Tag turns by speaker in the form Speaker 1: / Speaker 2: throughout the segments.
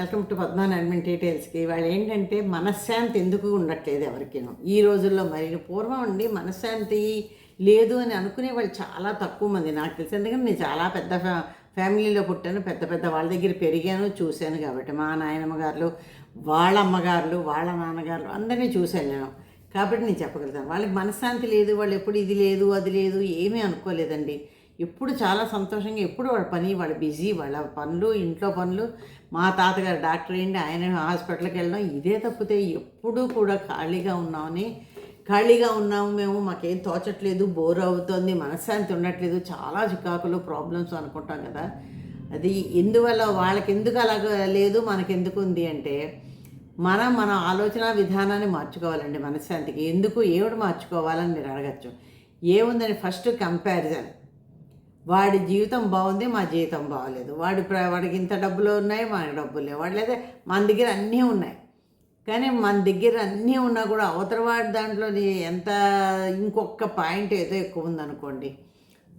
Speaker 1: Welcome to పద్మాన్ admin డీటెయిల్స్కి. వాళ్ళు ఏంటంటే మనశ్శాంతి ఎందుకు ఉండట్లేదు ఎవరికైనా? ఈ రోజుల్లో మరి పూర్వం అండి మనశ్శాంతి లేదు అని అనుకునే వాళ్ళు చాలా తక్కువ మంది. నాకు తెలిసి ఎందుకంటే నేను చాలా పెద్ద ఫ్యా ఫ్యామిలీలో పుట్టాను పెద్ద పెద్ద వాళ్ళ దగ్గర పెరిగాను చూశాను కాబట్టి. మా నాయనమ్మ గారు వాళ్ళ అమ్మగారులు వాళ్ళ నాన్నగారు అందరినీ చూశాను నేను. కాబట్టి నేను చెప్పగలుగుతాను. వాళ్ళకి మనశ్శాంతి లేదు వాళ్ళు ఎప్పుడు ఇది లేదు అది లేదు ఏమీ అనుకోలేదండి. ఎప్పుడు చాలా సంతోషంగా ఎప్పుడు వాళ్ళ పని వాళ్ళ బిజీ వాళ్ళ పనులు ఇంట్లో పనులు. మా తాతగారు డాక్టర్ ఏంటి ఆయన హాస్పిటల్కి వెళ్ళడం ఇదే తప్పితే ఎప్పుడూ కూడా ఖాళీగా ఉన్నామని. ఖాళీగా ఉన్నాము మేము మాకేం తోచట్లేదు బోర్ అవుతుంది మనశ్శాంతి ఉండట్లేదు చాలా చికాకులు ప్రాబ్లమ్స్ అనుకుంటాం కదా. అది ఎందువల్ల వాళ్ళకి ఎందుకు అలాగ లేదు మనకెందుకు ఉంది అంటే మనం మన ఆలోచన విధానాన్ని మార్చుకోవాలండి మనశ్శాంతికి. ఎందుకు ఏమిటి మార్చుకోవాలని మీరు అడగచ్చు. ఏముందని ఫస్ట్ కంపారిజన్. వాడి జీవితం బాగుంది మా జీవితం బాగలేదు. వాడి ప్ర- వాడికి ఇంత డబ్బులు ఉన్నాయి మా డబ్బులు లేవు. వాడు లేదా మన దగ్గర అన్నీ ఉన్నాయి. కానీ మన దగ్గర అన్నీ ఉన్నా కూడా అవతల వాడి దాంట్లో ఎంత ఇంకొక పాయింట్ ఏదో ఎక్కువ ఉందనుకోండి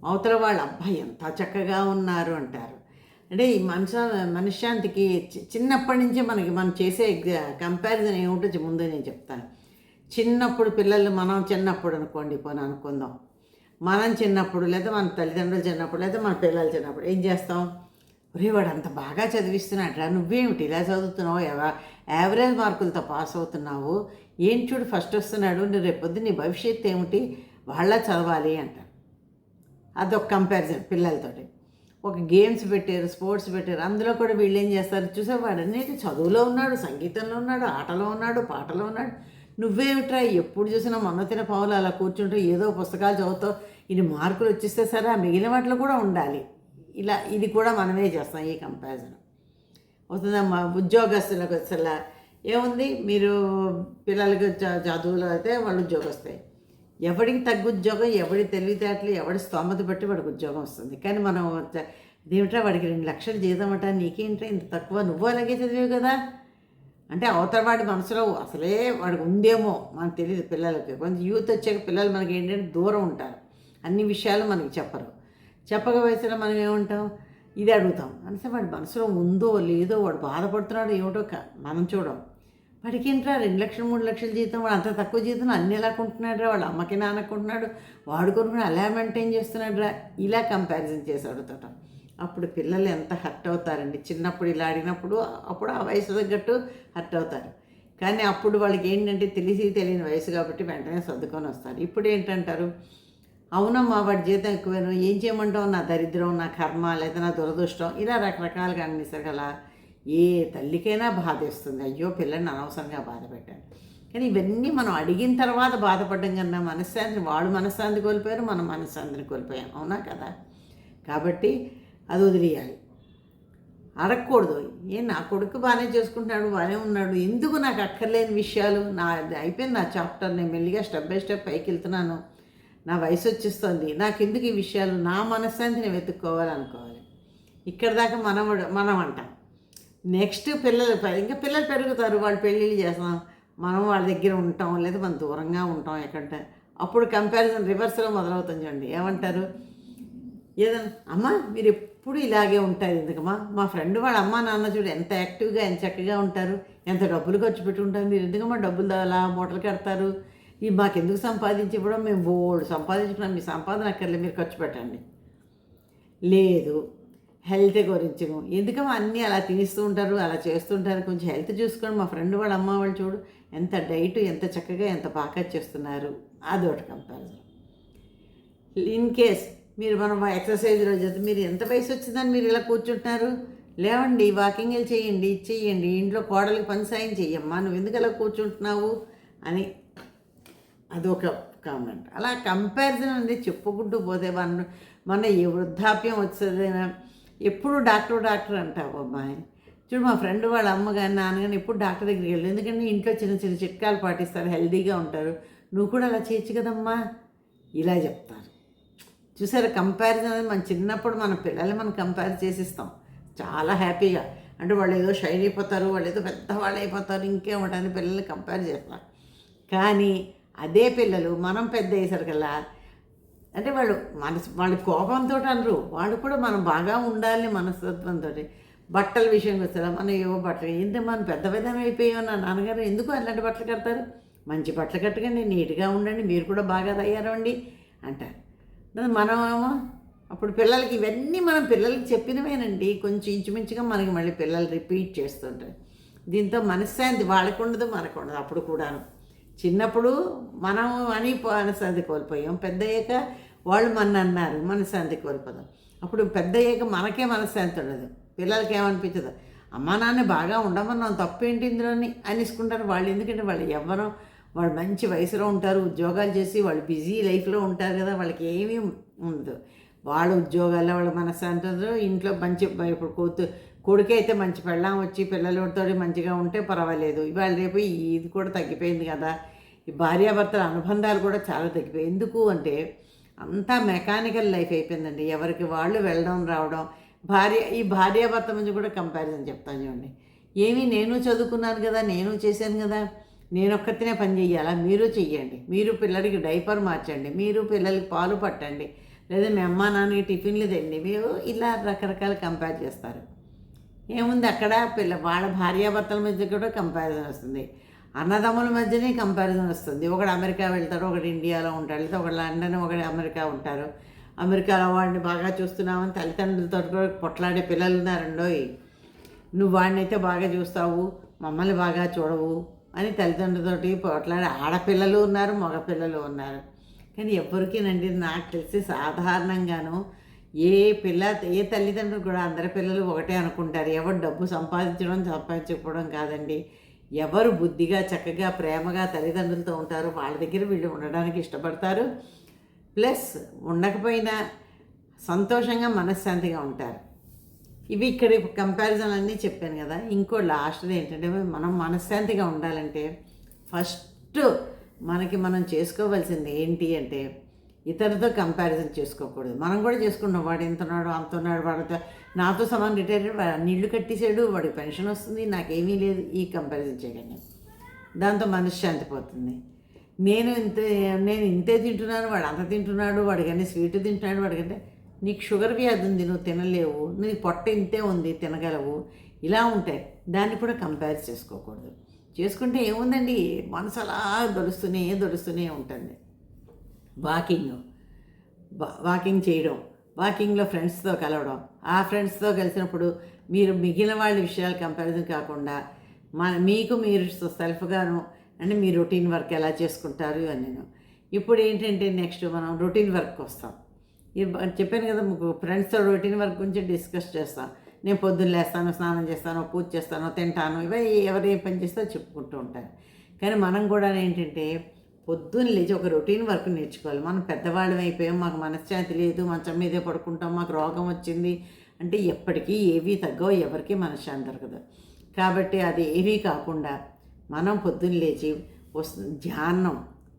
Speaker 1: అవతల వాళ్ళ అబ్బాయి ఎంత చక్కగా ఉన్నారు అంటారు. అంటే ఈ మనస మనశ్శాంతికి చి- చిన్నప్పటి నుంచే మనకి మనం చేసే కంపారిజన్ ఏమిటో ముందు నేను చెప్తాను. చిన్నప్పుడు పిల్లలు మనం చిన్నప్పుడు అనుకోండి పోనీ అనుకుందాం. మనం చిన్నప్పుడు లేదా మన తల్లిదండ్రులు చిన్నప్పుడు లేదా మన పిల్లలు చిన్నప్పుడు ఏం చేస్తాం? ఒరే వాడు అంత బాగా చదివిస్తున్నాడురా నువ్వేమిటి ఇలా చదువుతున్నావు? ఎవ- యావరేజ్ మార్కులతో పాస్ అవుతున్నావు. ఏం చూడు ఫస్ట్ వస్తున్నాడు నువ్వు రేపొద్దు నీ భవిష్యత్తు ఏమిటి? వాళ్ళ చదవాలి అంటారు. అదొక కంపారిజన్ పిల్లలతోటి. ఒక గేమ్స్ పెట్టారు స్పోర్ట్స్ పెట్టారు అందులో కూడా వీళ్ళు ఏం చేస్తారు? చూసేవాడు అన్నిటి చదువులో ఉన్నాడు సంగీతంలో ఉన్నాడు ఆటలో ఉన్నాడు పాటలో ఉన్నాడు. నువ్వేమిట్రా ఎప్పుడు చూసినా మొన్న తిన పావులు అలా కూర్చుంటూ ఏదో పుస్తకాలు చదువుతావు. ఇన్ని మార్కులు వచ్చేస్తే సరే ఆ మిగిలిన వాటిలో కూడా ఉండాలి. ఇలా ఇది కూడా మనమే చేస్తాం ఈ కంపారిజన్ అవుతుందమ్మా ఉద్యోగస్తులకు అసలు ఏముంది? మీరు పిల్లలకి చదువులు అయితే వాళ్ళు ఉద్యోగం వస్తాయి ఎవడికి తగ్గ ఉద్యోగం ఎవడి తెలివితేటలు ఎవడి స్తోమత బట్టి వాడికి ఉద్యోగం వస్తుంది. కానీ మనం చ- వాడికి రెండు లక్షలు జీతం అంట నీకేంట్రా ఇంత తక్కువ? నువ్వు అలాగే చదివావు కదా. అంటే అవతల వాడి మనసులో అసలే వాడికి ఉందేమో మనకు తెలియదు పిల్లలకి. కొంచెం యూత్ వచ్చాక పిల్లలు మనకి ఏంటంటే దూరం ఉంటారు. అన్ని విషయాలు మనకి చెప్పరు. చెప్పక వయసులో మనం ఏముంటాం? ఇది అడుగుతాం. అంటే వాడి మనసులో ఉందో లేదో వాడు బాధపడుతున్నాడో ఏమిటో మనం చూడం. వాడికి ఏంట్రా రెండు లక్షలు మూడు లక్షల జీతం వాడు అంత తక్కువ జీతం అన్ని ఎలా కొంటున్నాడు రా వాళ్ళ అమ్మకి నాన్నకుంటున్నాడు వాడు కొనుక్కుని అలా మెయింటైన్ చేస్తున్నాడు రా ఇలా కంపారిజన్ చేసి అడుగుతాం అప్పుడు పిల్లలు ఎంత హర్ట్ అవుతారండి. చిన్నప్పుడు ఇలా అడిగినప్పుడు అప్పుడు ఆ వయసు తగ్గట్టు హర్ట్ అవుతారు. కానీ అప్పుడు వాళ్ళకి ఏంటంటే తెలిసి తెలియని వయసు కాబట్టి వెంటనే సర్దుకొని వస్తారు. ఇప్పుడు ఏంటంటారు? అవునమ్మా వాడి జీతం ఎక్కువ ఏం చేయమంటావు? నా దరిద్రం నా కర్మ లేదా నా దురదృష్టం? ఇలా రకరకాలుగా అన్నిసారు కదా ఏ తల్లికైనా బాధేస్తుంది అయ్యో పిల్లల్ని అనవసరంగా బాధ పెట్టాను. కానీ ఇవన్నీ మనం అడిగిన తర్వాత బాధపడడం కన్నా మనశ్శాంతిని వాడు మనశ్శాంతి కోల్పోయారు మనం మనశ్శాంతిని కోల్పోయాం. అవునా కదా? కాబట్టి అది వదిలేయాలి. అడగకూడదు. ఏ నా కొడుకు బాగానే చేసుకుంటున్నాడు బాగానే ఉన్నాడు. ఎందుకు నాకు అక్కర్లేని విషయాలు? నా అయిపోయింది నా చాప్టర్ నేను మెల్లిగా స్టెప్ బై స్టెప్ పైకి వెళ్తున్నాను. నా వయసు వచ్చేస్తుంది. నాకు ఎందుకు ఈ విషయాలు? నా మనశ్శాంతిని వెతుక్కోవాలనుకోవాలి ఇక్కడ దాకా మనం మనం అంటాం. నెక్స్ట్ పిల్లలు ఇంకా పిల్లలు పెరుగుతారు. వాళ్ళు పెళ్ళిళ్ళు చేస్తాం. మనం వాళ్ళ దగ్గర ఉంటాం. లేదా మనం దూరంగా ఉంటాం ఎక్కడంటే. అప్పుడు కంపారిజన్ రివర్స్లో మొదలవుతుంది చూడండి. ఏమంటారు? ఏదన్నా అమ్మ మీరు ఎప్పుడు ఇలాగే ఉంటారు ఎందుకమ్మా? మా ఫ్రెండ్ వాళ్ళ అమ్మ నాన్న చూడు ఎంత యాక్టివ్గా ఎంత చక్కగా ఉంటారు. ఎంత డబ్బులు ఖర్చు పెట్టుకుంటారు. మీరు ఎందుకమ్మా డబ్బులు అలా మూటలు కడతారు? ఈ మాకెందుకు సంపాదించి ఇవ్వడం? మేము బోల్డ్ సంపాదించుకున్నాం. మీ సంపాదన అక్కర్లేదు మీరు ఖర్చు పెట్టండి. లేదు హెల్త్ గురించి ఎందుకమ్మా అన్నీ అలా తినిస్తూ ఉంటారు అలా చేస్తుంటారు కొంచెం హెల్త్ చూసుకోండి. మా ఫ్రెండ్ వాళ్ళ అమ్మ వాళ్ళు చూడు ఎంత డైట్ ఎంత చక్కగా ఎంత బాగా చేస్తున్నారు. అదొకటి కంపారిజన్. ఇన్ కేస్ మీరు మనం ఎక్సర్సైజ్ రోజు మీరు ఎంత వయసు వచ్చిందని మీరు ఇలా కూర్చుంటున్నారు? లేవండి వాకింగ్ చేయండి చెయ్యండి ఇంట్లో కోడలికి పని సాయం చెయ్యమ్మా నువ్వు ఎందుకు అలా కూర్చుంటున్నావు? అని అదొక కామెంట్ అలా కంపారిజన్ అనేది చెప్పుకుంటూ పోతే మన మన ఈ వృద్ధాప్యం వచ్చేదైనా ఎప్పుడు డాక్టర్ డాక్టర్ అంటావు అమ్మాయి? చూడు మా ఫ్రెండ్ వాళ్ళ అమ్మ కానీ ఎప్పుడు డాక్టర్ దగ్గరికి వెళ్ళి ఎందుకంటే ఇంట్లో చిన్న చిన్న చిట్కాలు పాటిస్తారు హెల్దీగా ఉంటారు. నువ్వు కూడా అలా చేయొచ్చు కదమ్మా? ఇలా చెప్తారు. చూసారా కంపారిజన్ అనేది మన చిన్నప్పుడు మన పిల్లల్ని మనం కంపేర్ చేసిస్తాం. చాలా హ్యాపీగా అంటే వాళ్ళు ఏదో షైన్ అయిపోతారు వాళ్ళు ఏదో పెద్దవాళ్ళు అయిపోతారు ఇంకేమిటని పిల్లల్ని కంపేర్ చేస్తారు కానీ అదే పిల్లలు మనం పెద్ద అయ్యేసరికల్లా అంటే వాళ్ళు మనసు వాళ్ళ కోపంతో అనరు. వాళ్ళు కూడా మనం బాగా ఉండాలి మనస్తత్వంతో బట్టల విషయంకి వస్తారా మనం ఏవో బట్టలు ఏంటి మనం పెద్ద విధానం అయిపోయాం నా నాన్నగారు ఎందుకు అలాంటి బట్టలు కడతారు? మంచి బట్టలు కట్టకండి నీట్గా ఉండండి మీరు కూడా బాగా తయారవండి అంటారు. మనమేమో అప్పుడు పిల్లలకి ఇవన్నీ మనం పిల్లలకి చెప్పినవేనండి. కొంచెం ఇంచుమించుగా మనకి మళ్ళీ పిల్లలు రిపీట్ చేస్తుంటారు దీంతో మనశ్శాంతి వాళ్ళకు ఉండదు మనకు ఉండదు. అప్పుడు కూడాను. చిన్నప్పుడు మనం అని మనశ్శాంతి కోల్పోయాం. పెద్ద అయ్యాక వాళ్ళు మన అన్నారు మనశ్శాంతి కోల్పోదాం. అప్పుడు పెద్ద అయ్యాక మనకే మనశ్శాంతి ఉండదు. పిల్లలకి ఏమనిపించదు? అమ్మా నాన్న బాగా ఉండమన్నాం తప్పేంటి ఇందులోని? అనేసుకుంటారు వాళ్ళు. ఎందుకంటే వాళ్ళు ఎవరో వాళ్ళు మంచి వయసులో ఉంటారు ఉద్యోగాలు చేసి వాళ్ళు బిజీ లైఫ్లో ఉంటారు కదా వాళ్ళకి ఏమీ ఉండదు. వాళ్ళ ఉద్యోగాల్లో వాళ్ళ మనశ్శాంతి ఇంట్లో మంచి ఇప్పుడు కూతు కొడుకు అయితే మంచి పెళ్ళాం వచ్చి పిల్లలతో మంచిగా ఉంటే పర్వాలేదు. ఇవాళ రేపు ఇది కూడా తగ్గిపోయింది కదా. ఈ భార్యాభర్తల అనుబంధాలు కూడా చాలా తగ్గిపోయాయి. ఎందుకు అంటే అంతా మెకానికల్ లైఫ్ అయిపోయిందండి. ఎవరికి వాళ్ళు వెళ్ళడం రావడం భార్య ఈ భార్యాభర్త మధ్య కూడా కంపారిజన్ చెప్తాను చూడండి. ఏమీ నేను చదువుకున్నాను కదా నేను చేశాను కదా. నేను పని చెయ్యాలా? మీరు చెయ్యండి. మీరు పిల్లలకి డైపర్ మార్చండి. మీరు పిల్లలకి పాలు పట్టండి. లేదా మీ అమ్మ నాన్న టిఫిన్లు తెండి. మీరు ఇలా రకరకాల కంపేర్ చేస్తారు. ఏముంది అక్కడ? పిల్ల వాళ్ళ భార్యాభర్తల మధ్య కూడా కంపారిజన్ వస్తుంది. అన్నదమ్ముల మధ్యనే కంపారిజన్ వస్తుంది. ఒకడు అమెరికా వెళ్తాడు ఒకడు ఇండియాలో ఉంటాడు లేదా ఒకడు లండన్ ఒకడు అమెరికా ఉంటారు. అమెరికాలో వాడిని బాగా చూస్తున్నామని తల్లిదండ్రులతో కూడా పొట్లాడే పిల్లలు ఉన్నారండోయ్. నువ్వు వాడినైతే బాగా చూస్తావు మమ్మల్ని బాగా చూడవు. అని తల్లిదండ్రులతోటి పోట్లాడే ఆడపిల్లలు ఉన్నారు మగపిల్లలు ఉన్నారు. కానీ ఎవరికినండి నాకు తెలిసి సాధారణంగాను ఏ పిల్ల ఏ తల్లిదండ్రులు కూడా అందరి పిల్లలు ఒకటే అనుకుంటారు. ఎవరు డబ్బు సంపాదించడం సంపాదించకపోవడం కాదండి. ఎవరు బుద్ధిగా చక్కగా ప్రేమగా తల్లిదండ్రులతో ఉంటారో వాళ్ళ దగ్గర వీళ్ళు ఉండడానికి ఇష్టపడతారు. ప్లస్ ఉండకపోయినా సంతోషంగా మనశ్శాంతిగా ఉంటారు. ఇవి ఇక్కడ కంపారిజన్ అన్నీ చెప్పాను కదా. ఇంకో లాస్ట్ది ఏంటంటే మనం మనశ్శాంతిగా ఉండాలంటే ఫస్ట్ మనకి మనం చేసుకోవాల్సింది ఏంటి అంటే ఇతరులతో కంపారిజన్ చేసుకోకూడదు. మనం కూడా చేసుకుంటాం వాడు ఎంత ఉన్నాడు అంత ఉన్నాడు వాడితో నాతో సమానం రిటైర్ వాడు నీళ్ళు కట్టేసాడు వాడికి పెన్షన్ వస్తుంది నాకేమీ లేదు. ఈ కంపారిజన్ చేయగానే దాంతో మనశ్శాంతి పోతుంది. నేను ఇంత నేను ఇంతే తింటున్నాను వాడు అంత తింటున్నాడు వాడికన్నీ స్వీట్ తింటున్నాడు వాడికంటే నీకు షుగర్ వ్యాధి ఉంది నువ్వు తినలేవు నీకు పొట్ట ఇంతే ఉంది తినగలవు ఇలా ఉంటాయి దాన్ని కూడా కంపేర్ చేసుకోకూడదు. చేసుకుంటే ఏముందండి? మనసు అలా దొరుస్తూనే దొరుస్తూనే ఉంటుంది. వాకింగ్ వాకింగ్ చేయడం వాకింగ్లో ఫ్రెండ్స్తో కలవడం ఆ ఫ్రెండ్స్తో కలిసినప్పుడు మీరు మిగిలిన వాళ్ళ విషయాలు కంపారిజన్ కాకుండా మన మీకు మీరు సెల్ఫ్గాను అంటే మీ రొటీన్ వర్క్ ఎలా చేసుకుంటారు అని నేను ఇప్పుడు ఏంటంటే నెక్స్ట్ మనం రొటీన్ వర్క్ వస్తాం. చెప్పాను కదా మీకు ఫ్రెండ్స్తో రొటీన్ వర్క్ గురించి డిస్కస్ చేస్తాం నేను పొద్దున్న లేస్తాను స్నానం చేస్తాను పూజ చేస్తాను తింటాను ఇవే ఎవరు ఏం పని చేస్తే చెప్పుకుంటూ ఉంటారు. కానీ మనం కూడా ఏంటంటే పొద్దున్న లేచి ఒక రొటీన్ వర్క్ నేర్చుకోవాలి. మనం పెద్దవాళ్ళం అయిపోయాం మాకు మనశ్శాంతి లేదు మంచం మీదే పడుకుంటాం మాకు రోగం వచ్చింది అంటే ఎప్పటికీ ఏవీ తగ్గవు ఎవరికి మనశ్శాంతి దొరకదు. కాబట్టి అది ఏవీ కాకుండా మనం పొద్దున్న లేచి వస్తు ధ్యానం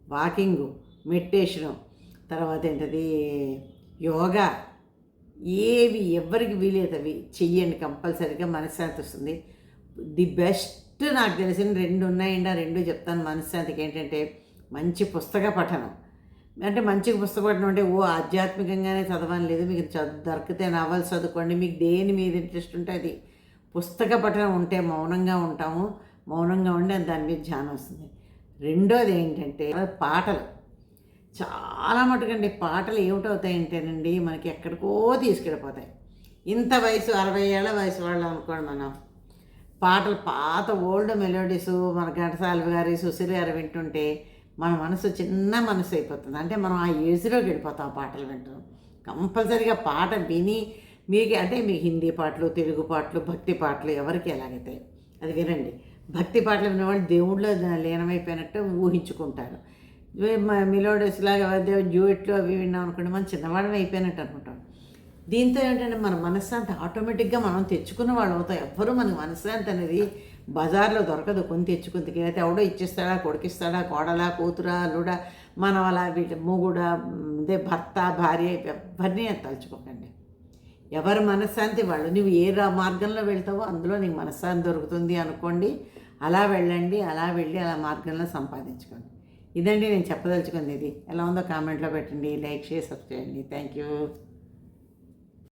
Speaker 1: వాకింగు మెడిటేషను తర్వాత ఏంటది యోగా ఏవి ఎవరికి వీలేదు అవి చెయ్యండి కంపల్సరీగా మనశ్శాంతి వస్తుంది. ది బెస్ట్ నాకు తెలిసిన రెండు ఉన్నాయండి ఆ రెండు చెప్తాను మనశ్శాంతికి. ఏంటంటే మంచి పుస్తక పఠనం. అంటే మంచి పుస్తక పఠనం అంటే ఓ ఆధ్యాత్మికంగానే చదవని లేదు మీకు చదువు దొరికితే నవల్స్ చదువుకోండి మీకు దేని మీద ఇంట్రెస్ట్ ఉంటే అది. పుస్తక పఠనం ఉంటే మౌనంగా ఉంటాము మౌనంగా ఉండి దాని మీద ధ్యానం వస్తుంది. రెండోది ఏంటంటే పాటలు. చాలా మటుకండి పాటలు ఏమిటవుతాయంటేనండి మనకి ఎక్కడికో తీసుకెళ్ళిపోతాయి. ఇంత వయసు అరవై ఏళ్ళ వయసు వాళ్ళు అనుకోండి మనం. పాటలు పాత ఓల్డ్ మెలోడీస్ మన ఘంటసాల గారి సుశీల్ గారు వింటుంటే మన మనసు చిన్న మనసు అయిపోతుంది. అంటే మనం ఆ ఏజ్లోకి వెళ్ళిపోతాం పాటలు వింటాం. కంపల్సరీగా పాట విని మీకు అంటే మీ హిందీ పాటలు తెలుగు పాటలు భక్తి పాటలు ఎవరికి ఎలాగైతే అది వినండి. భక్తి పాటలు వినేవాళ్ళు దేవుళ్ళు లీనమైపోయినట్టు ఊహించుకుంటారు. మిలోడస్ లాగా డ్యూయెట్లు అవి విన్నాం అనుకోండి మనం చిన్నవాళ్ళం అయిపోయినట్టు అనుకుంటాం. దీంతో ఏంటంటే మన మనశ్శాంతి ఆటోమేటిక్గా మనం తెచ్చుకున్న వాళ్ళు అవుతాం. ఎవ్వరూ మనకి మనశ్శాంతి అనేది బజార్లో దొరకదు. కొని తెచ్చుకుంది అయితే ఎవడో ఇచ్చేస్తాడా కొడుకిస్తాడా కోడలా కూతురా అల్లుడా మనం అలా వీటి మూగుడా అదే భర్త భార్య ఎవరిని తలుచుకోకండి. ఎవరి మనశ్శాంతి వాళ్ళు నువ్వు ఏ మార్గంలో వెళ్తావో అందులో నీకు మనశ్శాంతి దొరుకుతుంది అనుకోండి. అలా వెళ్ళండి అలా వెళ్ళి అలా మార్గంలో సంపాదించుకోండి. ఇదండి నేను చెప్పదలుచుకుంది ఇది ఎలా ఉందో కామెంట్లో పెట్టండి. లైక్ చేసి సబ్స్క్రైబ్ చేయండి థ్యాంక్ యూ